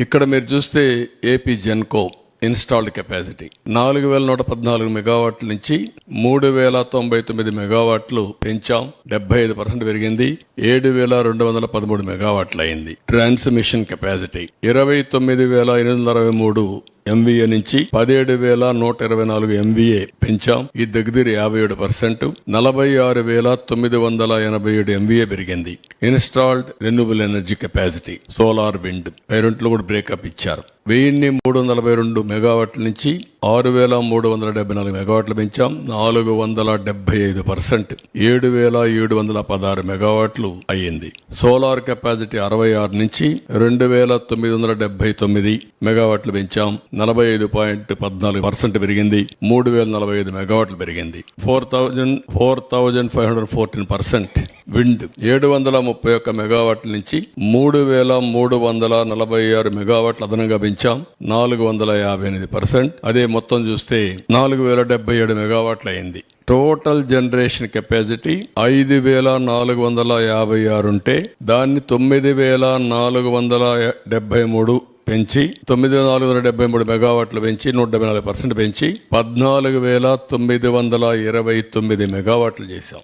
ఇక్కడ మీరు చూస్తే ఏపీ జెన్కో ఇన్స్టాల్డ్ కెపాసిటీ నాలుగు వేల నూట పద్నాలుగు మెగావాట్ల నుంచి మూడు వేల తొంభై తొమ్మిది మెగావాట్లు పెంచాం. డెబ్బై ఐదు పర్సెంట్ పెరిగింది. ఏడు వేల రెండు వందల పదమూడు మెగావాట్లు అయింది. ట్రాన్స్మిషన్ కెపాసిటీ ఇరవై తొమ్మిది వేల ఎనిమిది వందల అరవై మూడు ఎంవీఏ నుంచి పదిహేడు వేల నూట ఇరవై నాలుగు ఎంవీఏ పెంచాం. ఈ దగ్గర యాభై ఏడు పర్సెంట్. నలభై ఆరు వేల తొమ్మిది వందల ఎనభై ఏడు ఎంవీఏ పెరిగింది. Installed renewable energy capacity solar wind పేరెంట్లు కూడా బ్రేకప్ ఇచ్చారు. వెయ్యిన్ని మూడు వందల నలభై రెండు మెగావాట్ల నుంచి ఆరు వేల మూడు వందల డెబ్బై నాలుగు మెగావాట్లు పెంచాం. నాలుగు వందల డెబ్బై ఐదు పర్సెంట్. ఏడు వేల ఏడు వందల పదహారు మెగావాట్లు అయ్యింది. సోలార్ కెపాసిటీ అరవై ఆరు నుంచి రెండు వేల తొమ్మిది వందల డెబ్బై తొమ్మిది మెగావాట్లు పెంచాం. నలభై ఐదు పాయింట్ పద్నాలుగు పర్సెంట్ పెరిగింది. మూడు వేల నలభై ఐదు మెగావాట్లు పెరిగింది. Four thousand four thousand five hundred fourteen percent. Wind ఏడు వందల ముప్పై ఒక్క మెగావాట్ల నుంచి మూడు వేల మూడు వందల నలభై ఆరు మెగావాట్లు అదనంగా పెంచాం. నాలుగు వందల యాభై ఎనిమిది పర్సెంట్. అదే మొత్తం చూస్తే నాలుగు వేల డెబ్బై ఏడు మెగావాట్లు అయింది టోటల్ జనరేషన్ కెపాసిటీ ఐదు వేల నాలుగు వందల యాభై ఆరు ఉంటే దాన్ని తొమ్మిది వేల నాలుగు వందల డెబ్బై మూడు పెంచి తొమ్మిది వేల నాలుగు వందల డెబ్బై మూడు మెగావాట్లు పెంచి నూట డెబ్బై నాలుగు పర్సెంట్ పెంచి పద్నాలుగు వేల తొమ్మిది వందల ఇరవై తొమ్మిది మెగావాట్లు చేశాం.